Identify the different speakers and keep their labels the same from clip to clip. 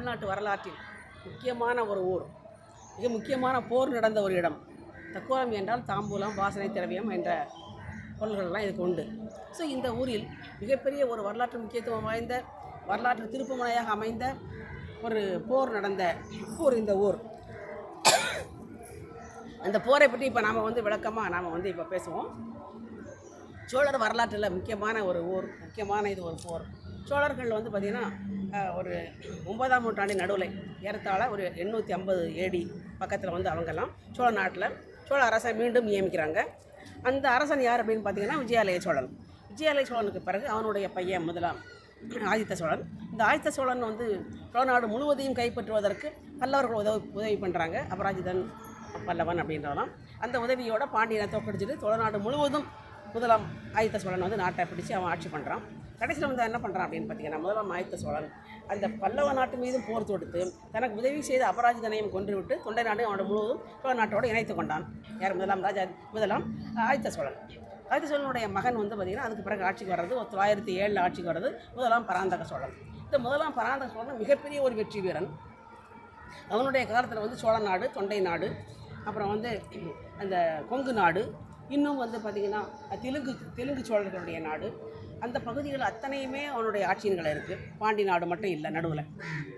Speaker 1: தமிழ்நாட்டு வரலாற்றில் முக்கியமான ஒரு ஊர். மிக முக்கியமான போர் நடந்த ஒரு இடம். தக்கோலம் என்றால் தாம்பூலம் வாசனை திரவியம் என்ற பொருள்கள்லாம் இதுக்கு உண்டு. ஸோ இந்த ஊரில் மிகப்பெரிய ஒரு வரலாற்று முக்கியத்துவம் வாய்ந்த வரலாற்று திருப்புமுனையாக அமைந்த ஒரு போர் நடந்த ஊர் இந்த ஊர். அந்த போரை பற்றி இப்போ நாம் வந்து விளக்கமாக நாம் வந்து இப்போ பேசுவோம். சோழர் வரலாற்றில் முக்கியமான ஒரு ஊர் முக்கியமான இது ஒரு போர். சோழர்கள் வந்து பார்த்திங்கன்னா ஒரு ஒன்பதாம் நூற்றாண்டின் நடுவில் ஏறத்தாழ ஒரு எண்ணூற்றி ஐம்பது ஏடி பக்கத்தில் வந்து அவங்கெல்லாம் சோழ நாட்டில் சோழ அரசை மீண்டும் நியமிக்கிறாங்க. அந்த அரசன் யார் அப்படின்னு பார்த்தீங்கன்னா விஜயாலய சோழன். விஜயாலய சோழனுக்கு பிறகு அவனுடைய பையன் முதலாம் ஆதித்த சோழன். இந்த ஆதித்த சோழன் வந்து சோழநாடு முழுவதையும் கைப்பற்றுவதற்கு பல்லவர்கள் உதவி உதவி பண்ணுறாங்க அபராஜிதன் பல்லவன் அப்படின்றவெல்லாம் அந்த உதவியோட பாண்டியனை தோக்கடிச்சிட்டு சோழநாடு முழுவதும் முதலாம் ஆதித்த சோழன் வந்து நாட்டை பிடிச்சு அவன் ஆட்சி பண்ணுறான் கடைசியில் வந்து என்ன பண்ணுறான் அப்படின்னு பார்த்தீங்கன்னா முதலாம் ஆதித்த சோழன் அந்த பல்லவ நாட்டு மீதும் போர் தொடுத்து தனக்கு உதவி செய்த அபராஜிதனையும் கொன்றுவிட்டு தொண்டை நாடு அவனோட முழுவதும் சோழ நாட்டோடு இணைத்து கொண்டான். யார் முதலாம் ராஜா முதலாம் ஆதித்த சோழன். ஆதித்த சோழனுடைய மகன் வந்து பார்த்திங்கன்னா அதுக்கு பிறகு ஆட்சிக்கு வர்றது ஒரு தொள்ளாயிரத்தி ஏழில் ஆட்சிக்கு வர்றது முதலாம் பராந்தக சோழன். இந்த முதலாம் பராந்தக சோழன் மிகப்பெரிய ஒரு வெற்றி வீரன். அவனுடைய காலத்தில் வந்து சோழ நாடு தொண்டை நாடு அப்புறம் வந்து அந்த கொங்கு நாடு இன்னும் வந்து பார்த்திங்கன்னா தெலுங்கு தெலுங்கு சோழர்களுடைய நாடு. அந்த பகுதிகள் அத்தனையுமே அவனுடைய ஆட்சியன்களை இருக்குது பாண்டி நாடு மட்டும் இல்லை நடுவில்.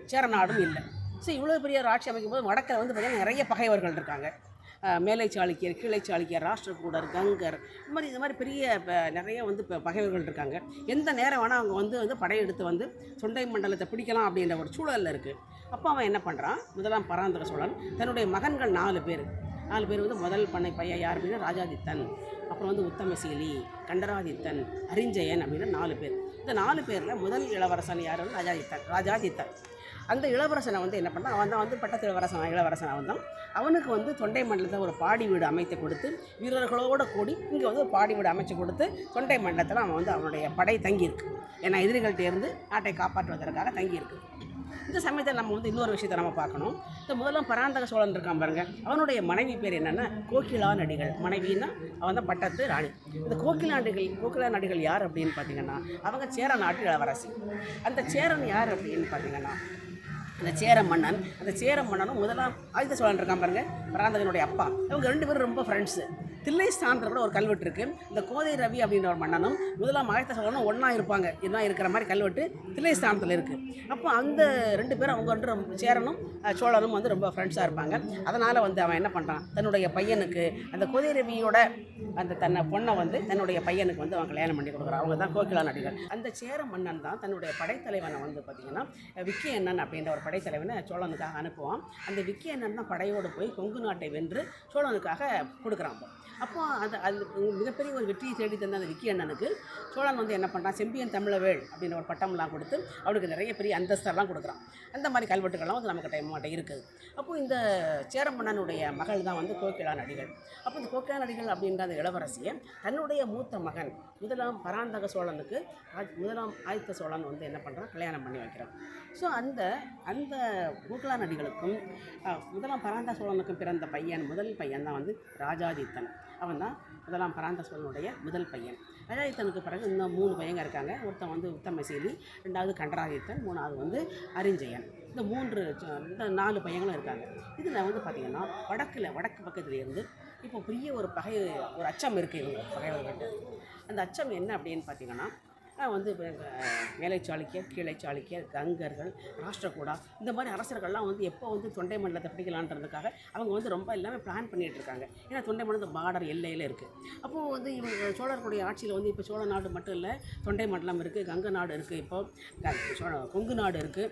Speaker 1: சேர நாடும் இல்லை. ஸோ இவ்வளோ பெரிய ஒரு ஆட்சி அமைக்கும் போது வடக்கில் வந்து பார்த்திங்கன்னா நிறைய பகைவர்கள் இருக்காங்க. மேலை சாளுக்கியர் கீழை சாளுக்கியர் ராஷ்டிரகூடர் கங்கர் இந்த மாதிரி இந்த மாதிரி பெரிய ப- நிறைய வந்து இப்போ பகைவர்கள் இருக்காங்க. எந்த நேரம் வேணால் அவங்க வந்து வந்து படையெடுத்து வந்து தொண்டை மண்டலத்தை பிடிக்கலாம் அப்படின்ற ஒரு சூழலில் இருக்குது அப்போ அவன் என்ன பண்ணுறான் முதலாம் பராந்தக சோழன் தன்னுடைய மகன்கள் நாலு பேர். நாலு பேர் வந்து முதல் பண்ணை பையன் யார் அப்படின்னா ராஜாதித்தன். அப்புறம் வந்து உத்தமசீலி கண்டராதித்தன் அரிஞ்சயன் அப்படின்னு நாலு பேர். இந்த நாலு பேரில் முதல் இளவரசன் யார் வந்து ராஜாதித்தன் ராஜாதித்தன். அந்த இளவரசனை வந்து என்ன பண்ணால் அவன் தான் வந்து பட்டத்து இளவரசன் இளவரசன் அவன் தான். அவனுக்கு வந்து தொண்டை மண்டலத்தில் ஒரு பாடி வீடு அமைத்து கொடுத்து வீரர்களோடு கூடி இங்கே வந்து ஒரு பாடி வீடு அமைச்சு கொடுத்து தொண்டை மண்டலத்தில் அவன் வந்து அவனுடைய படை தங்கியிருக்கு. ஏன்னா எதிரிகள்கிட்ட இருந்து நாட்டை காப்பாற்றுவதற்காக தங்கியிருக்கு. இந்த சமயத்தில் நம்ம வந்து இன்னொரு விஷயத்தை நம்ம பார்க்கணும். இந்த முதலாம் பராந்தக சோழன் இருக்கான் பாருங்க. அவனுடைய மனைவி பேர் என்னென்னா கோகிலா நடிகள். மனைவின்னா அவன் தான் பட்டத்து ராணி. இந்த கோகிலா நடிகள் கோகிலா நடிகள் யார் அப்படின்னு பார்த்தீங்கன்னா அவங்க சேர நாட்டு இளவரசி. அந்த சேரன் யார் அப்படின்னு பார்த்தீங்கன்னா அந்த சேர மன்னன். அந்த சேர மன்னனும் முதலாம் ஆயுத சோழன் இருக்கான் பாருங்க பராந்தகனுடைய அப்பா. அவங்க ரெண்டு பேரும் ரொம்ப ஃப்ரெண்ட்ஸு தில்லை ஸ்தானத்தில் கூட ஒரு கல்வெட்டு இருக்குது இந்த கோதை ரவி அப்படின்ற ஒரு மன்னனும் முதலாம் மகத்த சோழனும் ஒன்றா இருப்பாங்க. இதெல்லாம் இருக்கிற மாதிரி கல்வெட்டு தில்லை ஸ்தானத்தில் இருக்குது அப்போ அந்த ரெண்டு பேரும் அவங்க வந்து ரொம்ப சேரனும் சோழனும் வந்து ரொம்ப ஃப்ரெண்ட்ஸாக இருப்பாங்க. அதனால் வந்து அவன் என்ன பண்ணுறான் தன்னுடைய பையனுக்கு அந்த கோதை ரவியோட அந்த தன்னை பொண்ணை வந்து தன்னுடைய பையனுக்கு வந்து அவன் கல்யாணம் பண்ணி கொடுக்குறான். அவங்க தான் கோகிலா நடிகர். அந்த சேர மன்னன் தான் தன்னுடைய படைத்தலைவனை வந்து பார்த்திங்கன்னா விக்கியண்ணன் அப்படின்ற ஒரு படைத்தலைவனை சோழனுக்காக அனுப்புவான். அந்த விக்கியண்ணன் தான் படையோடு போய் கொங்கு நாட்டை வென்று சோழனுக்காக கொடுக்குறான். அப்போ. அது அது மிகப்பெரிய ஒரு வெற்றியை தேடி தந்த அந்த விக்கி அண்ணனுக்கு சோழன் வந்து என்ன பண்ணுறான் செம்பியன் தமிழவேள் அப்படின்ற ஒரு பட்டம்லாம் கொடுத்து அவனுக்கு நிறைய பெரிய அந்தஸ்தெல்லாம் கொடுக்குறான். அந்த மாதிரி கல்வெட்டுகள்லாம் வந்து நமக்கு டைம் மாட்டே இருக்குது. அப்போது இந்த சேரமன்னனுடைய மகள் தான் வந்து கோகிலா நடிகள் அப்போ இந்த கோகிலா நடிகள் அப்படின்ற அந்த இளவரசியை தன்னுடைய மூத்த மகன் முதலாம் பராந்தக சோழனுக்கு முதலாம் ஆதித்த சோழன் வந்து என்ன பண்ணுறான் கல்யாணம் பண்ணி வைக்கிறான். ஸோ அந்த அந்த கோகிலா நடிகளுக்கும் முதலாம் பராந்தக சோழனுக்கும் பிறந்த பையன் முதல் பையன் தான் வந்து ராஜாதித்தன். அவன் தான் முதலாம் பராந்த சோழனுடைய முதல் பையன். அஜாதித்தனுக்கு பிறகு இன்னும் மூணு பையங்க இருக்காங்க. ஒருத்தன் வந்து உத்தமசேலி ரெண்டாவது கண்டராதித்தன் மூணாவது வந்து அரிஞ்சயன். இந்த மூன்று இந்த நாலு பையங்களும் இருக்காங்க. இதில் வந்து பார்த்திங்கன்னா வடக்கில் வடக்கு பக்கத்தில் இருந்து இப்போ பெரிய ஒரு பகை ஒரு அச்சம் இருக்குது இவங்க பகைவர்கள்ட்ட. அந்த அச்சம் என்ன அப்படின்னு பார்த்தீங்கன்னா வந்து இப்போ எங்க, மேலை சாளுக்கியர் கீழை சாளுக்கியர் கங்கர்கள் ராஷ்டிரகூடா இந்த மாதிரி அரசர்கள்லாம் வந்து எப்போ வந்து தொண்டை மண்டலத்தை பிடிக்கலான்றதுக்காக அவங்க வந்து ரொம்ப எல்லாமே பிளான் பண்ணிகிட்டு இருக்காங்க. ஏன்னா தொண்டை மண்டலம் பார்டர் எல்லையில் இருக்குது அப்போது வந்து இவங்க சோழர்களுடைய ஆட்சியில் வந்து இப்போ சோழ நாடு மட்டும் இல்லை தொண்டை மண்டலம் இருக்குது கங்க நாடு இருக்குது இப்போ சோழ கொங்கு நாடு இருக்குது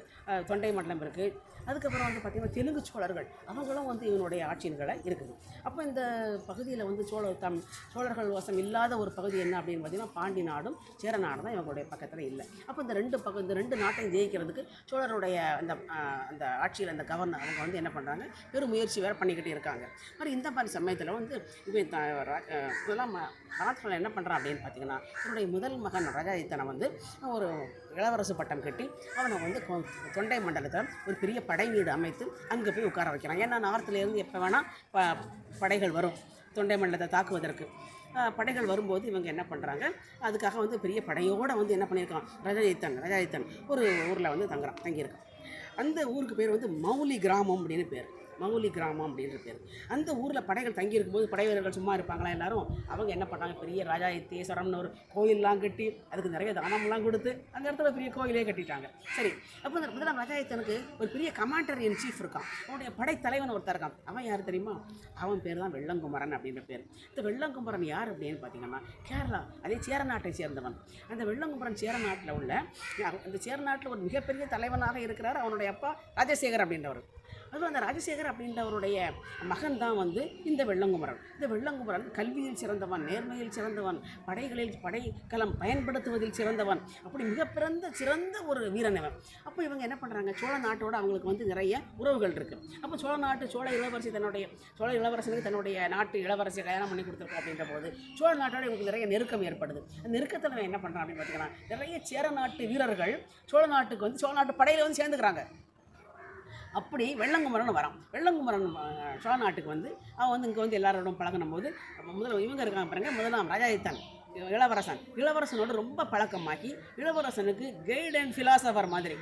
Speaker 1: தொண்டை மண்டலம் இருக்குது அதுக்கப்புறம் வந்து பார்த்திங்கன்னா தெலுங்கு சோழர்கள் அவங்களும் வந்து இவனுடைய ஆட்சியின்களை இருக்குது. அப்போ இந்த பகுதியில் வந்து சோழ தம் சோழர்கள் வசம் இல்லாத ஒரு பகுதி என்ன அப்படின்னு பார்த்தீங்கன்னா பாண்டி நாடும் சேர நாடும் தான் இவங்களுடைய பக்கத்தில் இல்லை. அப்போ இந்த ரெண்டு பக்கம் இந்த ரெண்டு நாட்டையும் ஜெயிக்கிறதுக்கு சோழருடைய அந்த அந்த ஆட்சியில் அந்த கவர்னர் அவங்க வந்து என்ன பண்ணுறாங்க பெரும் முயற்சி வேறு பண்ணிக்கிட்டே இருக்காங்க. மாதிரி இந்த மாதிரி சமயத்தில் வந்து இவன் த- இதெல்லாம் ராஜ்கள் என்ன பண்ணுறான் அப்படின்னு பார்த்தீங்கன்னா தன்னுடைய முதல் மகன் ரஜாதித்தனை வந்து ஒரு இளவரசு பட்டம் கட்டி அவனை வந்து கொ- தொண்டை மண்டலத்தில் ஒரு பெரிய படை வீடு அமைத்து அங்கே போய் உட்கார வைக்கிறான் ஏன்னா நார்த்துலேருந்து எப்போ வேணால் ப படைகள் வரும் தொண்டை மண்டலத்தை தாக்குவதற்கு. படைகள் வரும்போது இவங்க என்ன பண்ணுறாங்க அதுக்காக வந்து பெரிய படையோடு வந்து என்ன பண்ணியிருக்கான்? ரஜாதித்தன் ரஜாதித்தன் ஒரு ஊரில் வந்து தங்குறான் தங்கியிருக்கான். அந்த ஊருக்கு பேர் வந்து மௌலி கிராமம் அப்படின்னு பேர். மௌலி கிராமம் அப்படின்ற பேர். அந்த ஊரில் படைகள் தங்கி இருக்கும்போது படை வீரர்கள் சும்மா இருப்பாங்களா எல்லாரும்? அவங்க என்ன பண்ணாங்க பெரிய ராஜா தேசரம்னு ஒரு கோயிலெலாம் கட்டி அதுக்கு நிறைய தானம்லாம் கொடுத்து அந்த இடத்துல பெரிய கோயிலே கட்டிட்டாங்க. சரி அப்போ இந்த முதலாம் ராஜாயத்தனுக்கு ஒரு பெரிய கமாண்டர் இன் சீஃப் இருக்கான். அவனுடைய படைத்தலைவன் ஒருத்தர் இருக்கான். அவன் யார் தெரியுமா? அவன் பேர் தான் வெள்ளங்குமரன் அப்படின்ற பேர். இந்த வெள்ளங்குமரன் யார் அப்படின்னு பார்த்தீங்கன்னா கேரளா அதே சேர நாட்டை சேர்ந்தவன். அந்த வெள்ளங்குமரன் சேர நாட்டில் உள்ள அந்த சேர நாட்டில் ஒரு மிகப்பெரிய தலைவனாக இருக்கிறார் அவனுடைய அப்பா ராஜசேகர் அப்படின்றவர். அதுவும் அந்த ராஜசேகர் அப்படின்றவருடைய மகன் தான் வந்து இந்த வெள்ளங்குமரன். இந்த வெள்ளங்குமரன் கல்வியில் சிறந்தவன் நேர்மையில் சிறந்தவன் படைகளில் படைக்கலம் பயன்படுத்துவதில் சிறந்தவன். அப்படி மிகப்பிறந்த சிறந்த ஒரு வீரனவன் அப்போ இவங்க என்ன பண்ணுறாங்க சோழ நாட்டோட அவங்களுக்கு வந்து நிறைய உறவுகள் இருக்குது அப்போ சோழ நாட்டு சோழ இளவரசி தன்னுடைய சோழ இளவரசனுக்கு தன்னுடைய நாட்டு இளவரசியை கல்யாணம் பண்ணி கொடுத்துருக்கோம் அப்படின்ற போது சோழ நாட்டோட இவங்களுக்கு நிறைய நெருக்கம் ஏற்படுது. அந்த நெருக்கத்தில் அவன் என்ன பண்ணுறான் அப்படின்னு பார்த்தீங்கன்னா நிறைய சேர நாட்டு வீரர்கள் சோழ நாட்டுக்கு வந்து சோழ நாட்டு படையில் வந்து சேர்ந்துக்கிறாங்க. அப்படி வெள்ளங்குமரன் வரான். வெள்ளங்குமரன் சோழ நாட்டுக்கு வந்து அவன் வந்து இங்கே வந்து எல்லாரோடும் பழகின போது முதல் இவங்க இருக்காங்க பாருங்க முதலாம் ராஜாதித்தன் இளவரசன். இளவரசனோட ரொம்ப பழக்கமாக்கி இளவரசனுக்கு கைட் அண்ட் ஃபிலாசபர் மாதிரி.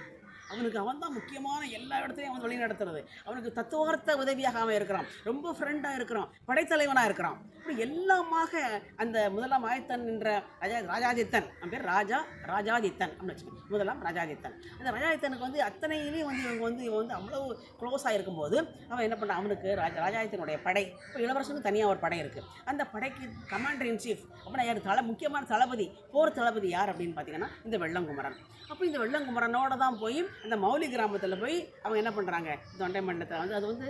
Speaker 1: அவனுக்கு அவன் தான் முக்கியமான எல்லா இடத்துலையும் அவன் வழி நடத்துறது. அவனுக்கு தத்துவார்த்த உதவியாக அவன் இருக்கிறான். ரொம்ப ஃப்ரெண்டாக இருக்கிறான். படைத்தலைவனாக இருக்கிறான். இப்படி எல்லாமாக அந்த முதலாம் ஆயத்தன் என்ற ராஜா ராஜாதித்தன். அவன் பேர் ராஜா ராஜாதித்தன் அப்படின்னு வச்சுக்கோங்க. முதலாம் ராஜாதித்தன். அந்த ராஜாதித்தனுக்கு வந்து அத்தனையிலையும் வந்து இவங்க வந்து இவன் வந்து அவ்வளவு க்ளோஸாக இருக்கும்போது அவன் என்ன பண்ணான் அவனுக்கு ராஜா ராஜாதித்தனுடைய படை. இப்போ இளவரசனுக்கு தனியாக ஒரு படை இருக்குது அந்த படைக்கு கமாண்டர் இன் சீஃப் அப்படின்னா யார்? தலை முக்கியமான தளபதி போர் தளபதி யார் அப்படின்னு பார்த்தீங்கன்னா இந்த வெள்ளங்குமரன். அப்போ இந்த வெள்ளங்குமரனோட தான் போய் அந்த மௌலி கிராமத்தில் போய் அவங்க என்ன பண்ணுறாங்க தொண்டை மண்டலத்தில். வந்து அது வந்து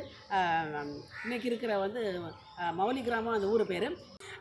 Speaker 1: இன்றைக்கி இருக்கிற வந்து மௌலி கிராமம் அந்த ஊர் பேர்.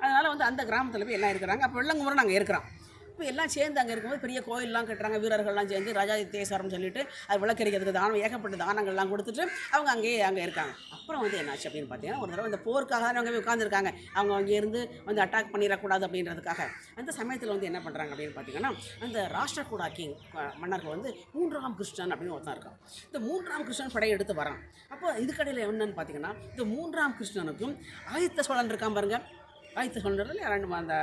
Speaker 1: அதனால் வந்து அந்த கிராமத்தில் போய் எல்லாம் இருக்கிறாங்க. அப்போ வெள்ளங்குமரன் நாங்கள் இருக்கிறோம். இப்போ எல்லாம் சேர்ந்து அங்கே இருக்கும்போது பெரிய கோயிலெலாம் கட்டுறாங்க வீரர்கள்லாம் சேர்ந்து ராஜா தேசாரம்னு சொல்லிட்டு அது விளக்கரிக்கிறதுக்கு தானம் ஏகப்பட்ட தானங்கள்லாம் கொடுத்துட்டு அவங்க அங்கேயே அங்கே இருக்காங்க. அப்புறம் வந்து என்னாச்சு அப்படின்னு பார்த்தீங்கன்னா ஒரு தடவை இந்த போருக்காக தான் அவங்க உட்காந்துருக்காங்க அவங்க அங்கேருந்து வந்து அட்டாக் பண்ணிடக்கூடாது அப்படின்றதுக்காக. அந்த சமயத்தில் வந்து என்ன பண்ணுறாங்க அப்படின்னு பார்த்தீங்கன்னா அந்த ராஷ்டிரகூடா கிங் மன்னர்கள் வந்து மூன்றாம் கிருஷ்ணன் அப்படின்னு ஒருத்தன் இருக்கான். இந்த மூன்றாம் கிருஷ்ணன் படையெடுத்து வரான். அப்போ இதுக்கடையில் என்னன்னு பார்த்தீங்கன்னா இந்த மூன்றாம் கிருஷ்ணனுக்கும் ஆதித்த சோழன் இருக்கான் பாருங்கள் வாய்த்து சொன்னதில் ரெண்டு அந்த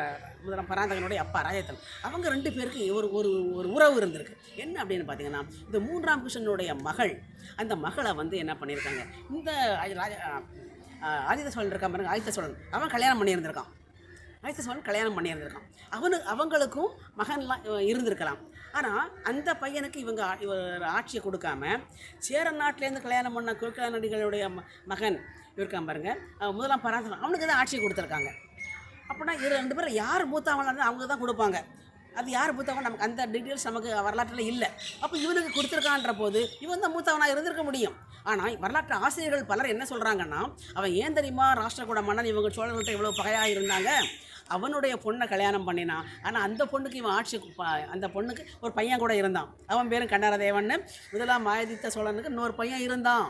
Speaker 1: முதலாம் பராந்தகனுடைய அப்பா ராஜத்தன் அவங்க ரெண்டு பேருக்கு ஒரு ஒரு ஒரு உறவு இருந்திருக்கு. என்ன அப்படின்னு பார்த்தீங்கன்னா இந்த மூன்றாம் கிருஷ்ணனுடைய மகள் அந்த மகளை வந்து என்ன பண்ணியிருக்காங்க இந்த ராஜ ஆதித்த சோழன் இருக்கான் பாருங்க ஆதித்த சோழன். அவன் கல்யாணம் பண்ணியிருந்திருக்கான். ஆதித்த சோழன் கல்யாணம் பண்ணியிருந்திருக்கான். அவனு அவங்களுக்கும் மகன்லாம் இருந்திருக்கலாம். ஆனால் அந்த பையனுக்கு இவங்க இவர் ஆட்சியை கொடுக்காம சேர நாட்டிலேருந்து கல்யாணம் பண்ண குறுக்கானடிகளுடைய ம மகன் இருக்கான் பாருங்க முதலாம் பராந்தகன் அவனுக்கு தான் ஆட்சியை கொடுத்துருக்காங்க. அப்படின்னா இரு ரெண்டு பேரும் யார் மூத்தவங்களா அவங்க தான் கொடுப்பாங்க. அது யார் மூத்தவங்க நமக்கு அந்த டீட்டெயில்ஸ் நமக்கு வரலாற்றில் இல்லை. அப்போ இவனுக்கு கொடுத்துருக்கான்ற போது இவன் தான் மூத்தவனாக இருந்திருக்க முடியும். ஆனால் வரலாற்று ஆசிரியர்கள் பலர் என்ன சொல்கிறாங்கன்னா அவன் ஏன் தெரியுமா ராஷ்டிரகூட மன்னன் இவங்க சோழர்கள்ட்ட இவ்வளோ பகையாக இருந்தாங்க? அவனுடைய பொண்ணை கல்யாணம் பண்ணினான். ஆனால் அந்த பொண்ணுக்கு இவன் ஆட்சி அந்த பொண்ணுக்கு ஒரு பையன் கூட இருந்தான். அவன் பேரும் கண்ணரதேவன்னு. முதலாம் ஆதித்த சோழனுக்கு இன்னொரு பையன் இருந்தான்.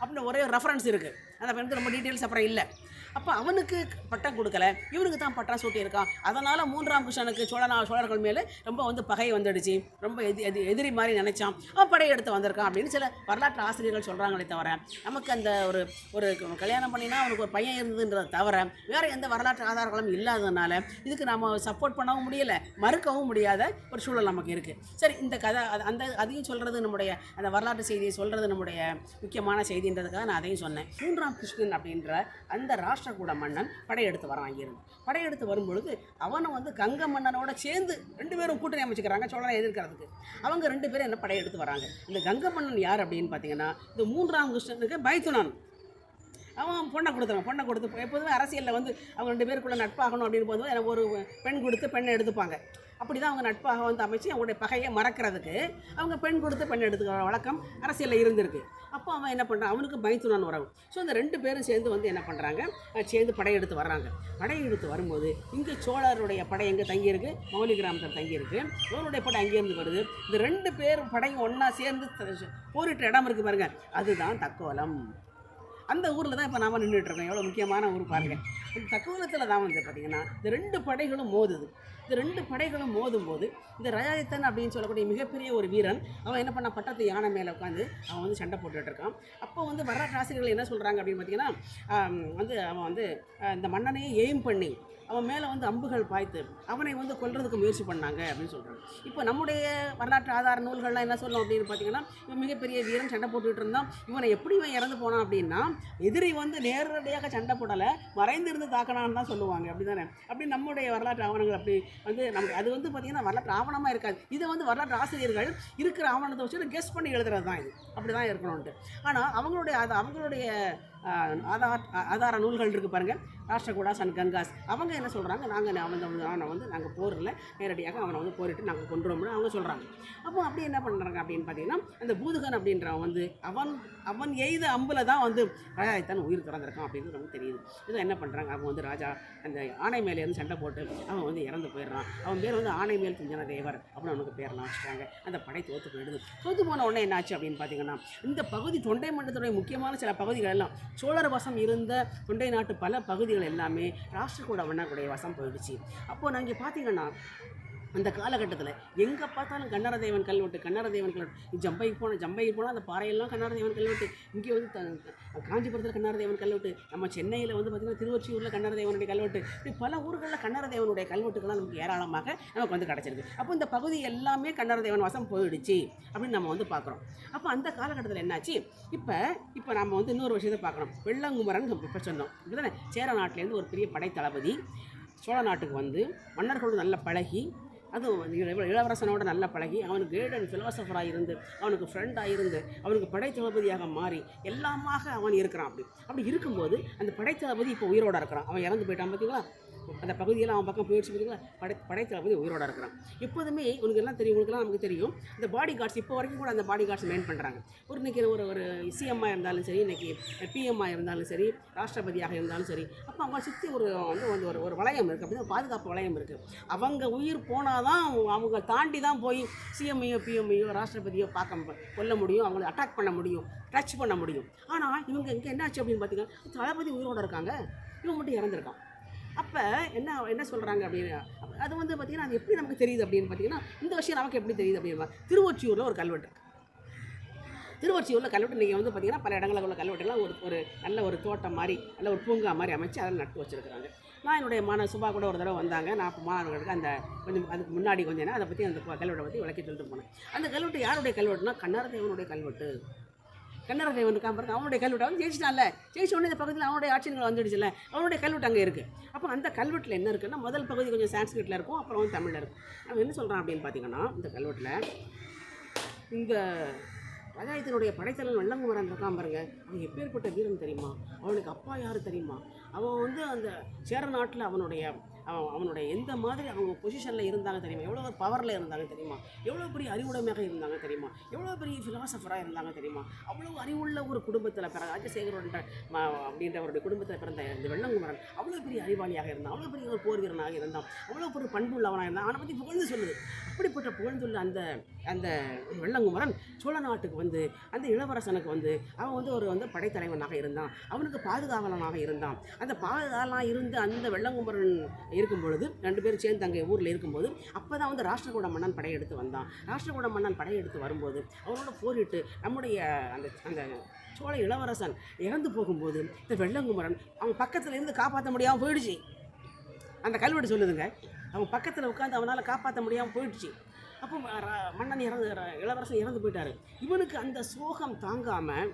Speaker 1: அப்படின்னு ஒரே ரெஃபரன்ஸ் இருக்குது அந்த பையனுக்கு ரொம்ப டீட்டெயில்ஸ் அப்புறம் இல்லை. அப்போ அவனுக்கு பட்டம் கொடுக்கல. இவனுக்கு தான் பட்டம் சூட்டியிருக்கான் அதனால் மூன்றாம் கிருஷ்ணனுக்கு சோழனா சோழர்கள் மேலே ரொம்ப வந்து பகை வந்துடுச்சு. ரொம்ப எதி எதி எதிரி மாதிரி நினைச்சான். அவன் படையெடுத்து வந்திருக்கான் அப்படின்னு சில வரலாற்று ஆசிரியர்கள் சொல்கிறாங்களே தவிர நமக்கு அந்த ஒரு ஒரு கல்யாணம் பண்ணினா அவனுக்கு ஒரு பையன் இருந்ததுன்றதை தவிர வேறு எந்த வரலாற்று ஆதாரங்களும் இல்லாததுனால இதுக்கு நாம் சப்போர்ட் பண்ணவும் முடியலை மறுக்கவும் முடியாத ஒரு சூழல் நமக்கு இருக்குது சரி இந்த கதை அது- அந்த அதையும் சொல்கிறது நம்முடைய அந்த வரலாற்று செய்தியை சொல்கிறது நம்முடைய முக்கியமான செய்தின்றதுக்காக நான் அதையும் சொன்னேன். மூன்றாம் கிருஷ்ணன் அப்படின்ற அந்த ராஷ்டிரகூட மன்னன் படையெடுத்து வரான் அங்கிருந்து படையெடுத்து வரும்பொழுது அவனை வந்து கங்க மன்னனோட சேர்ந்து ரெண்டு பேரும் கூட்டணி அமைச்சுக்கிறாங்க சோழனை எதிர்க்கிறதுக்கு. அவங்க ரெண்டு பேரும் என்ன படையெடுத்து வராங்க? இந்த கங்க மன்னன் யார் அப்படின்னு பார்த்தீங்கன்னா இந்த மூன்றாம் கிருஷ்ணனுக்கு பைத்துனான். அவன் பொண்ணை கொடுத்துருவான் பொண்ணை கொடுத்து எப்போதுமே அரசியலில் வந்து அவங்க ரெண்டு பேருக்குள்ளே நட்பாகணும் அப்படின்னு போது எனக்கு ஒரு பெண் கொடுத்து பெண்ணை எடுத்துப்பாங்க. அப்படி தான் அவங்க நட்பாக வந்து அமைச்சு அவங்களுடைய பகையை மறக்கிறதுக்கு அவங்க பெண் கொடுத்து பெண் எடுத்துக்கிற வழக்கம் அரசியலில் இருந்திருக்கு. அப்போ அவன் என்ன பண்ணுறான் அவனுக்கு பயத்துனான் உறவு. ஸோ இந்த ரெண்டு பேரும் சேர்ந்து வந்து என்ன பண்ணுறாங்க சேர்ந்து படையெடுத்து வர்றாங்க. படையெடுத்து வரும்போது இங்கே சோழருடைய படை எங்கே தங்கியிருக்கு? மௌலி கிராமத்தில் தங்கியிருக்கு. அவருடைய படை அங்கேருந்து வருது. இந்த ரெண்டு பேர் படையும் ஒன்றா சேர்ந்து போரிட்ட இடம் இருக்குது பாருங்க. அதுதான் தக்கோலம். அந்த ஊரில் தான் இப்போ நாம் நின்றுட்டு இருக்கோம். எவ்வளோ முக்கியமான ஊர் பாருங்கள் இந்த தக்கோலத்தில் தான் வந்து பார்த்திங்கன்னா இந்த ரெண்டு படைகளும் மோதுது. இந்த ரெண்டு படைகளும் மோதும் போது இந்த ரஜாதித்தன் அப்படின்னு சொல்லக்கூடிய மிகப்பெரிய ஒரு வீரன் அவன் என்ன பண்ண பட்டத்து யானை மேலே உட்காந்து அவன் வந்து சண்டை போட்டுட்டு இருக்கான். அப்போ வந்து வரலாற்றாசிரியர்கள் என்ன சொல்கிறாங்க அப்படின்னு பார்த்தீங்கன்னா வந்து அவன் வந்து இந்த மன்னனையே எய்ம் பண்ணி அவன் மேலே வந்து அம்புகள் பாய்த்து அவனை வந்து கொல்றதுக்கு முயற்சி பண்ணாங்க அப்படின்னு சொல்கிறாங்க இப்போ நம்முடைய வரலாற்று ஆதார நூல்கள்லாம் என்ன சொல்லும் அப்படின்னு பார்த்தீங்கன்னா இவன் மிகப்பெரிய வீரன் சண்டை போட்டுக்கிட்டு இருந்தான். இவனை எப்படி இவன் இறந்து போனான் அப்படின்னா எதிரி வந்து நேரடியாக சண்டை போடலை மறைந்திருந்து தாக்கினான்னு தான் சொல்லுவாங்க. அப்படி தானே அப்படி நம்முடைய வரலாற்று ஆவணங்கள் அப்படி வந்து நமக்கு அது வந்து பார்த்திங்கன்னா வரலாற்று ஆவணமாக இருக்காது. இதை வந்து வரலாற்று ஆசிரியர்கள் இருக்கிற ஆவணத்தை வச்சு கெஸ் பண்ணி எழுதுறது தான் இது. அப்படி தான் இருக்கணும்ன்ட்டு. ஆனால் அவங்களுடைய அது அவங்களுடைய ஆதார ஆதார நூல்கள் இருக்குது பாருங்கள் ராஷ்டிரகூடாஸ் அண்ட் கங்காஸ். அவங்க என்ன சொல்கிறாங்க நாங்கள் அவன் வந்து அவனை வந்து நாங்கள் போரில் நேரடியாக அவனை வந்து போரிட்டு நாங்கள் கொண்டுறோம்னு அவங்க சொல்கிறாங்க அப்போ அப்படி என்ன பண்ணுறாங்க அப்படின்னு பார்த்தீங்கன்னா அந்த பூதுகன் அப்படின்றவன் வந்து அவன் அவன் எய்த அம்பில் தான் வந்து ராஜாயத்தான் உயிர் திறந்திருக்கான் அப்படின்னு நமக்கு தெரியுது. இதை என்ன பண்ணுறாங்க அவன் வந்து ராஜா அந்த ஆணை மேலே இருந்து சண்டை போட்டு அவன் வந்து இறந்து போயிடுறான். அவன் பேர் வந்து ஆணை மேல் துஞ்சன தேவர் அப்படின்னு அவனுக்கு பேரெல்லாம் வச்சுட்டாங்க. அந்த படை தோற்று போயிடுது. தோற்று போன உடனே என்னாச்சு அப்படின்னு பார்த்தீங்கன்னா இந்த பகுதி தொண்டை மண்டலத்துடைய முக்கியமான சில பகுதிகள் எல்லாம் சோழர் வசம் இருந்த தொண்டை நாட்டு பல பகுதிகள் எல்லாமே ராஷ்டிரகூட வண்ணக்குடைய வசம் போயிடுச்சு. அப்போது நான் இங்கே பார்த்தீங்கன்னா அந்த காலகட்டத்தில் எங்கே பார்த்தாலும் கன்னரதேவன் கல்வெட்டு கன்னரதேவன் கல்வெட்டு ஜம்பைக்கு போனால் ஜம்பைக்கு போனால் அந்த பாறையெல்லாம் கன்னரதேவன் கல்வெட்டு இங்கே வந்து த- காஞ்சிபுரத்தில் கன்னரதேவன் கல்வெட்டு நம்ம சென்னையில் வந்து பார்த்திங்கன்னா திருவொற்றியூரில் கன்னரதேவனுடைய கல்வெட்டு இப்படி பல ஊர்களில் கன்னரதேவனுடைய கல்வெட்டுகள்லாம் நமக்கு ஏராளமாக நமக்கு வந்து கிடச்சிருக்கு. அப்போ இந்த பகுதி எல்லாமே கன்னரதேவன் வசம் போயிடுச்சு அப்படின்னு நம்ம வந்து பார்க்குறோம் அப்போ அந்த காலகட்டத்தில் என்னாச்சு? இப்போ இப்போ நம்ம வந்து இன்னொரு விஷயத்தை பார்க்கணும் வெள்ளங்குமரன் இப்போ சொன்னோம். இப்படிதானே சேர நாட்டிலேருந்து ஒரு பெரிய படைத்தளபதி சோழ நாட்டுக்கு வந்து மன்னர்களோடு நல்ல பழகி அதுவும் இளவரசனோட நல்ல பழகி அவனுக்கு கேடன் அண்ட் இருந்து அவனுக்கு ஃப்ரெண்டாக இருந்து அவனுக்கு படைத்தளபதியாக மாறி எல்லாமாக அவன் இருக்கிறான் அப்படி. அப்படி இருக்கும்போது அந்த படைத்தளபதி இப்போ உயிரோட இருக்கிறான். அவன் இறந்து போயிட்டான் பார்த்தீங்களா அந்த பகுதியெல்லாம் அவன் பக்கம் போயிடுச்சு பார்த்தீங்களா? படை படைத்தளபதி உயிரோட இருக்கிறான். எப்போதுமே உனக்கு எல்லாம் தெரியும் உங்களுக்குலாம் நமக்கு தெரியும். இந்த பாடி கார்ட்ஸ் இப்போ வரைக்கும் கூட அந்த பாடி கார்ட்ஸ் மெயின் பண்ணுறாங்க ஒரு இன்னைக்கு ஒரு ஒரு சிஎம்மாக இருந்தாலும் சரி இன்னைக்கு பிஎம்மாக இருந்தாலும் சரி ராஷ்டிரபதியாக இருந்தாலும் சரி அப்போ அவங்க சுற்றி ஒரு வந்து வந்து ஒரு ஒரு வளையம் இருக்குது அப்படின்னா பாதுகாப்பு வளையம் இருக்குது அவங்க உயிர் போனால் தான் அவங்க தாண்டி தான் போய் சிஎம்ஐயோ பிஎம்ஐயோ ராஷ்டிரபதியோ பார்க்க கொல்ல முடியும் அவங்கள அட்டாக் பண்ண முடியும் டச் பண்ண முடியும். ஆனால் இவங்க இங்கே என்னாச்சு அப்படின்னு பார்த்தீங்கன்னா தளபதி உயிரோட இருக்காங்க. இவன் மட்டும் இறந்துருக்கான். அப்போ என்ன என்ன சொல்கிறாங்க அப்படின்னு? அது வந்து பார்த்திங்கன்னா அது எப்படி நமக்கு தெரியுது அப்படின்னு பார்த்தீங்கன்னா இந்த விஷயம் நமக்கு எப்படி தெரியுது அப்படின்னு திருவொற்றியூரில் ஒரு கல்வெட்டு இருக்கு. திருவொற்றியூரில் கல்வெட்டு நீங்கள் வந்து பார்த்தீங்கன்னா பல இடங்களில் உள்ள கல்வெட்டுலாம் ஒரு ஒரு நல்ல ஒரு தோட்டம் மாதிரி நல்ல ஒரு பூங்கா மாதிரி அமைச்சு அதில் நட்டு வச்சுருக்குறாங்க. நான் என்னுடைய மாணவ சுபா கூட ஒரு தடவை வந்தாங்க. நான் அப்போ மாணவர்களுக்கு அந்த கொஞ்சம் அதுக்கு முன்னாடி கொஞ்சம் அதை பற்றி அந்த கல்வெட்டை பற்றி விளக்கி சொல்லிட்டு போனேன். அந்த கல்வெட்டு யாருடைய கல்வெட்டுனா கண்ணாரதேவனுடைய கல்வெட்டு. கண்ணரதேவன் இருக்கான் பாருங்க. அவனுடைய கல்வெட்டு அவன் ஜெயிச்சிட்டான்ல. ஜெயிச்ச உடனே இந்த பக்கத்தில் அவனுடைய ஆட்சியங்கள் வந்துடுச்சுல அவனுடைய கல்வெட்டு அங்கே இருக்குது அப்போ அந்த கல்வெட்டில் என்ன இருக்குன்னா முதல் பகுதி கொஞ்சம் சான்ஸ்கிரிட்டில் இருக்கும் அப்புறம் வந்து தமிழில் இருக்கும். அவன் என்ன சொல்கிறான் அப்படின்னு பார்த்தீங்கன்னா இந்த கல்வெட்டில் இந்த ரகாயத்தினுடைய படைத்தலைவன் வெள்ளங்குமரன் இருக்கான் பாருங்க. அவன் எப்பேற்பட்ட வீரன் தெரியுமா? அவனுக்கு அப்பா யார் தெரியுமா? அவன் வந்து அந்த சேர நாட்டில் அவனுடைய அவன் அவனுடைய எந்த மாதிரி அவங்க பொசிஷனில் இருந்தாங்க தெரியுமா? எவ்வளோ பவரில் இருந்தாங்க தெரியுமா? எவ்வளோ பெரிய அறிவுடைமையாக இருந்தாங்க தெரியுமா? எவ்வளோ பெரிய ஃபிலாசபராக இருந்தாங்க தெரியுமா? அவ்வளோ அறிவுள்ள ஒரு குடும்பத்தில் பிற ராஜசேகரோட அப்படின்றவருடைய குடும்பத்தில் பிறந்த இந்த வெள்ளங்குமரன் அவ்வளோ பெரிய அறிவாளியாக இருந்தான். அவ்வளோ பெரிய ஒரு போர் வீரனாக இருந்தான். அவ்வளோ பெரிய பண்புள்ளவனாக இருந்தான். அவனை பற்றி புகழ்ந்து சொல்லுது. அப்படிப்பட்ட புகழ்ந்துள்ள அந்த அந்த வெள்ளங்குமரன் சோழ நாட்டுக்கு வந்து அந்த இளவரசனுக்கு வந்து அவன் வந்து ஒரு வந்து படைத்தலைவனாக இருந்தான். அவனுக்கு பாதுகாவலனாக இருந்தான். அந்த பாதுகாவலாக இருந்து அந்த வெள்ளங்குமரன் இருக்கும் பொழுது ரெண்டு பேரும் சேர்ந்து அங்கே ஊரில் இருக்கும்போது அப்போ தான் வந்து ராஷ்டிரகூட மன்னன் படையெடுத்து வந்தான். ராஷ்டிரகூட மன்னன் படையெடுத்து வரும்போது அவனோட போரிட்டு நம்முடைய அந்த அந்த சோழ இளவரசன் இறந்து போகும்போது இந்த வெள்ளங்குமரன் அவன் பக்கத்தில் இருந்து காப்பாற்ற முடியாமல் போயிடுச்சு. அந்த கல்வெட்டு சொல்லுதுங்க. அவன் பக்கத்தில் உட்காந்து அவனால் காப்பாற்ற முடியாமல் போயிடுச்சு. அப்போ மன்னன் இறந்து இளவரசன் இறந்து போயிட்டாரு. இவனுக்கு அந்த சோகம் தாங்காமல்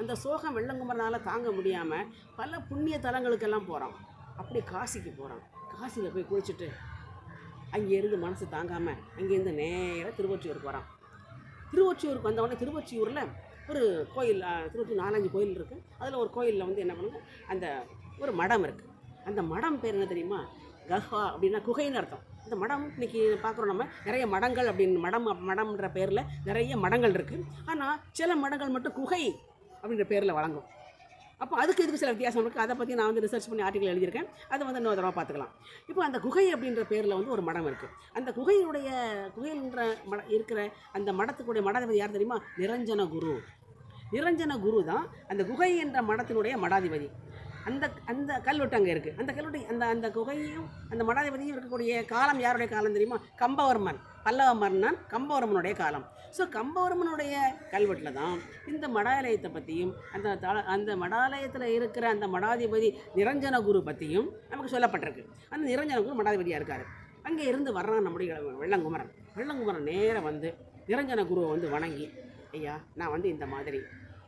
Speaker 1: அந்த சோகம் வெள்ளங்குமரனால் தாங்க முடியாமல் பல புண்ணிய தலங்களுக்கெல்லாம் போகிறான் அப்படி காசிக்கு போகிறான் காசியில் போய் குளிச்சுட்டு அங்கேருந்து மனசு தாங்காமல் அங்கேருந்து நேராக திருவொற்றியூருக்கு வரான். திருவொற்றியூருக்கு வந்தவொடனே திருவொற்றியூரில் ஒரு கோயில் திருவொற்றியூர் நாலஞ்சு கோயில் இருக்குது அதில் ஒரு கோயிலில் வந்து என்ன பண்ணுங்க அந்த ஒரு மடம் இருக்குது அந்த மடம் பேர் என்ன தெரியுமா? கஹா அப்படின்னா குகைன்னு அர்த்தம். இந்த மடம் இன்றைக்கி பார்க்குறோம் நம்ம. நிறைய மடங்கள் அப்படின்னு மடம் மடம்ன்ற பேரில் நிறைய மடங்கள் இருக்குது ஆனால் சில மடங்கள் மட்டும் குகை அப்படின்ற பேரில் வழங்கும். அப்போ அதுக்கு இதுக்கு சில வித்தியாசம் இருக்குது அதை பற்றி நான் வந்து ரிசர்ச் பண்ணி ஆர்டிகல் எழுதியிருக்கேன். அதை வந்து இன்னொரு தடவை பார்த்துக்கலாம். இப்போ அந்த குகை அப்படின்ற பேரில் வந்து ஒரு மடம் இருக்குது அந்த குகையினுடைய குகையின்ற மட இருக்கிற அந்த மடத்துக்குடைய மடாதிபதி யார் தெரியுமா? நிரஞ்சன குரு. நிரஞ்சன குரு தான் அந்த குகை என்ற மடத்தினுடைய மடாதிபதி. அந்த அந்த கல்வெட்டு அங்கே இருக்குது அந்த கல்வெட்டு அந்த அந்த குகையும் அந்த மடாதிபதியும் இருக்கக்கூடிய காலம் யாருடைய காலம் தெரியுமா? கம்பவர்மன் பல்லவ மன்னன் கம்பவர்மனுடைய காலம். ஸோ கம்பவர்மனுடைய கல்வெட்டில் தான் இந்த மடாலயத்தை பற்றியும் அந்த தல அந்த மடாலயத்தில் இருக்கிற அந்த மடாதிபதி நிரஞ்சன குரு பற்றியும் நமக்கு சொல்லப்பட்டிருக்கு. அந்த நிரஞ்சன குரு மடாதிபதியாக இருக்கார். அங்கே இருந்து வர்றான் நம்முடைய வெள்ளங்குமரன். வெள்ளங்குமரன் நேராக வந்து நிரஞ்சன குருவை வந்து வணங்கி ஐயா நான் வந்து இந்த மாதிரி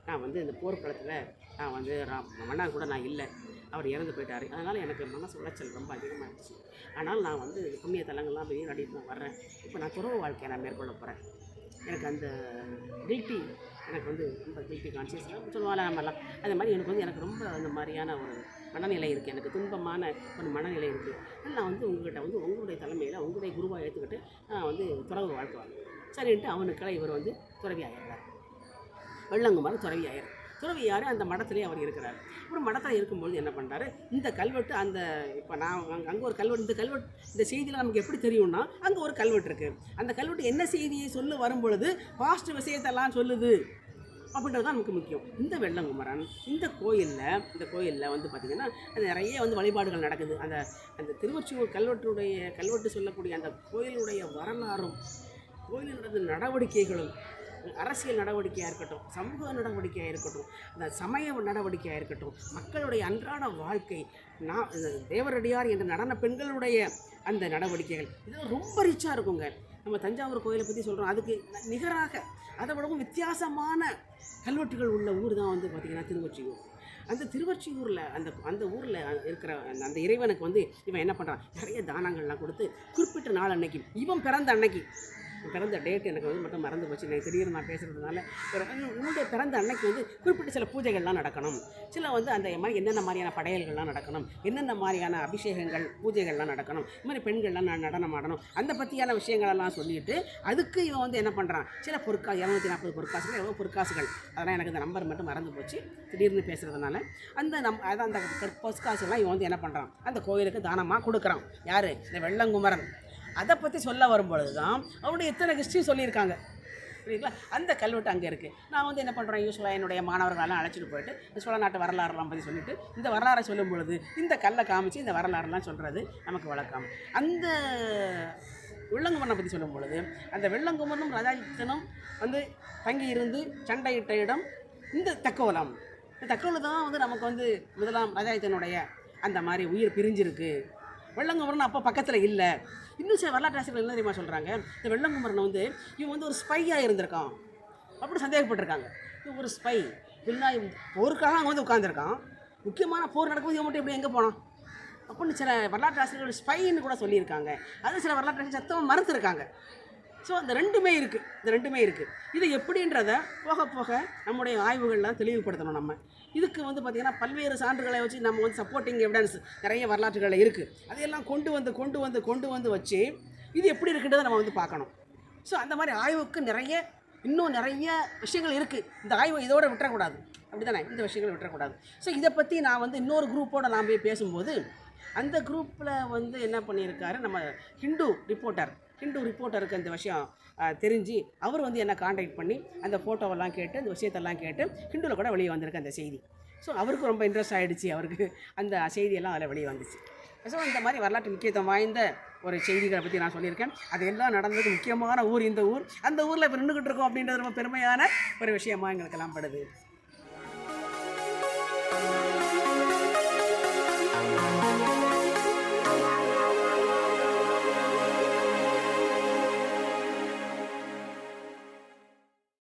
Speaker 1: நான் வந்து இந்த போர்க்களத்தில் நான் வந்து ரா- கூட நான் இல்லை. அவர் இறந்து போயிட்டார். அதனால் எனக்கு மனசு உளைச்சல் ரொம்ப அதிகமாகிடுச்சு ஆனால் நான் வந்து புண்ணிய தலங்கள்லாம் போய் நடிட்டு நான் வர்றேன். இப்போ நான் துறவு வாழ்க்கையை நான் மேற்கொள்ள போகிறேன் எனக்கு அந்த கில்ட்டி எனக்கு வந்து ரொம்ப கில்ட்டி கான்சியஸ்லாம் சொல்லுவாங்க நம்மலாம் அந்த மாதிரி எனக்கு வந்து எனக்கு ரொம்ப அந்த மாதிரியான ஒரு மனநிலை இருக்குது எனக்கு துன்பமான ஒரு மனநிலை இருக்குது நான் வந்து உங்கள்கிட்ட வந்து உங்களுடைய தலைமையில் உங்களுடைய குருவாக ஏற்றுக்கிட்டு நான் வந்து துறவு வாழ்க்கை சரின்ட்டு அவனுக்கெல்லாம் இவர் வந்து துறவி ஆயிடுறார் வெள்ளங்குமார் துறவி ஆயிடுறார் துறவியார் அந்த மடத்திலே அவர் இருக்கிறார். அப்புறம் மடத்தில் இருக்கும்போது என்ன பண்ணுறாரு இந்த கல்வெட்டு அந்த இப்போ நான் அங்கே அங்கே ஒரு கல்வெட்டு இந்த கல்வெட்டு இந்த செய்தியில் நமக்கு எப்படி தெரியும்னா அங்கே ஒரு கல்வெட்டு இருக்குது அந்த கல்வெட்டு என்ன செய்தியை சொல்ல வரும் பொழுது பாஸ்ட் விஷயத்தெல்லாம் சொல்லுது. அப்படின்றது தான் நமக்கு முக்கியம். இந்த வெள்ளங்குமரன் இந்த கோயிலில் இந்த கோயிலில் வந்து பார்த்திங்கன்னா நிறைய வந்து வழிபாடுகள் நடக்குது. அந்த அந்த திருவொற்றியூர் கல்வெட்டுடைய கல்வெட்டு சொல்லக்கூடிய அந்த கோயிலுடைய வரலாறும் கோயிலுடைய நடவடிக்கைகளும் அரசியல் நடவடிக்கையாக இருக்கட்டும் சமூக நடவடிக்கையாக இருக்கட்டும் அந்த சமய நடவடிக்கையாக இருக்கட்டும் மக்களுடைய அன்றாட வாழ்க்கை நான் தேவரடியார் என்ற நடன பெண்களுடைய அந்த நடவடிக்கைகள் இதெல்லாம் ரொம்ப ரிச்சாக இருக்குங்க. நம்ம தஞ்சாவூர் கோயிலை பற்றி சொல்கிறோம் அதுக்கு நிகராக அதை விடவும் வித்தியாசமான கல்வெட்டுகள் உள்ள ஊர் தான் வந்து பார்த்திங்கன்னா திருவொற்றியூர். அந்த திருவொற்றியூரில் அந்த அந்த ஊரில் இருக்கிற அந்த- அந்த இறைவனுக்கு வந்து இவன் என்ன பண்ணுறான் நிறைய தானங்கள்லாம் கொடுத்து குறிப்பிட்ட நாள் அன்னைக்கு இவன் பிறந்த அன்னைக்கு பிறந்த டேட் எனக்கு வந்து மட்டும் மறந்து போச்சு. எனக்கு திடீர்னு நான் பேசுகிறதுனால உன்னுடைய பிறந்த அன்னைக்கு வந்து குறிப்பிட்ட சில பூஜைகள்லாம் நடக்கணும். சில வந்து அந்த மாதிரி என்னென்ன மாதிரியான படையல்கள்லாம் நடக்கணும். என்னென்ன மாதிரியான அபிஷேகங்கள் பூஜைகள்லாம் நடக்கணும். இது மாதிரி பெண்கள்லாம் நான் நடனம் ஆடணும். அந்த பற்றியான விஷயங்களெல்லாம் சொல்லிட்டு அதுக்கு இவன் வந்து என்ன பண்ணுறான் சில பொற்கா இரநூத்தி நாற்பது பொற்காசுகள் எவ்வளோ பொற்காசுகள். அதெல்லாம் எனக்கு இந்த நம்பர் மட்டும் மறந்து போச்சு. திடீர்னு பேசுகிறதுனால அந்த நம் அதான் அந்த பொற்காசுகள்லாம் இவன் வந்து என்ன பண்ணுறான் அந்த கோயிலுக்கு தானமாக கொடுக்குறான். யார்? இந்த வெள்ளங்குமரன். அதை பற்றி சொல்ல வரும்பொழுது தான் அவருடைய எத்தனை ஹிஸ்ட்ரி சொல்லியிருக்காங்க. புரியுங்களா அந்த கல்வெட்டு அங்கே இருக்குது நான் வந்து என்ன பண்ணுறேன் யூஸ்வலாக என்னுடைய மாணவர்களெல்லாம் அழைச்சிட்டு போயிட்டு இந்த சோழ நாட்டு வரலாறுலாம் பற்றி சொல்லிட்டு இந்த வரலாறை சொல்லும் பொழுது இந்த கல்லை காமிச்சு இந்த வரலாறுலாம் சொல்கிறது நமக்கு வழக்கம். அந்த வெள்ளங்குமரனை பற்றி சொல்லும் பொழுது அந்த வெள்ளங்குமரனும் ராஜாஜித்தனும் வந்து தங்கி இருந்து சண்டையிட்ட இடம் இந்த தக்கோலம். இந்த தக்கோலம் தான் வந்து நமக்கு வந்து முதலாம் ராஜாஜித்தனுடைய அந்த மாதிரி உயிர் பிரிஞ்சிருக்கு. வெள்ளங்குமரன் அப்போ பக்கத்தில் இல்லை. இன்னும் சில வரலாற்று ஆசிரியர்கள் என்ன தெரியுமா சொல்கிறாங்க இந்த வெள்ளங்குமரன் வந்து இவன் வந்து ஒரு ஸ்பையாக இருந்திருக்கான். அப்படி சந்தேகப்பட்டிருக்காங்க. இவன் ஒரு ஸ்பை இல்லைன்னா போருக்காக அங்கே வந்து உட்காந்துருக்கான் முக்கியமான போர் நடக்கும்போது இவன் மட்டும் எப்படி எங்கே போனான்? அப்படின்னு சில வரலாற்று ஆசிரியர்கள் ஸ்பைன்னு கூட சொல்லியிருக்காங்க. அது சில வரலாற்று ஆசிரியர் சத்தமாக மறுத்துருக்காங்க. ஸோ அந்த ரெண்டுமே இருக்குது இந்த ரெண்டுமே இருக்குது இது எப்படின்றத போக போக நம்முடைய ஆய்வுகள்லாம் தெளிவுபடுத்தணும் நம்ம. இதுக்கு வந்து பார்த்திங்கன்னா பல்வேறு சான்றுகளை வச்சு நம்ம வந்து சப்போர்ட்டிங் எவிடன்ஸ் நிறைய வரலாற்றுகள் இருக்குது அதையெல்லாம் கொண்டு வந்து கொண்டு வந்து கொண்டு வந்து வச்சு இது எப்படி இருக்குன்றதை நம்ம வந்து பார்க்கணும். ஸோ அந்த மாதிரி ஆய்வுக்கு நிறைய இன்னும் நிறைய விஷயங்கள் இருக்குது இந்த ஆய்வை இதோட விட்டுறக்கூடாது. அப்படி தானே இந்த விஷயங்களை விட்டுறக்கூடாது. ஸோ இதை பற்றி நான் வந்து இன்னொரு குரூப்போடு நான் போய் பேசும்போது அந்த குரூப்பில் வந்து என்ன பண்ணியிருக்காரு? நம்ம ஹிந்து ரிப்போர்ட்டர் ஹிந்து ரிப்போர்ட்டருக்கு அந்த விஷயம் தெரிஞ்சு அவர் வந்து என்ன காண்டாக்ட் பண்ணி அந்த ஃபோட்டோவெல்லாம் கேட்டு அந்த விஷயத்தெல்லாம் கேட்டு ஹிந்துவில் கூட வெளியே வந்திருக்கு அந்த செய்தி. ஸோ அவருக்கு ரொம்ப இன்ட்ரெஸ்ட் ஆகிடுச்சு அவருக்கு அந்த செய்தியெல்லாம் அதில் வெளியே வந்துச்சு. ஸோ இந்த மாதிரி வரலாற்று முக்கியத்துவம் வாய்ந்த ஒரு செய்திகளை பற்றி நான் சொல்லியிருக்கேன். அது எல்லாம் நடந்ததுக்கு முக்கியமான ஊர் இந்த ஊர். அந்த ஊரில் இப்போ நின்றுக்கிட்டு இருக்கோம் அப்படின்றது ரொம்ப பெருமையான ஒரு விஷயமா எங்களுக்கெல்லாம் படுது.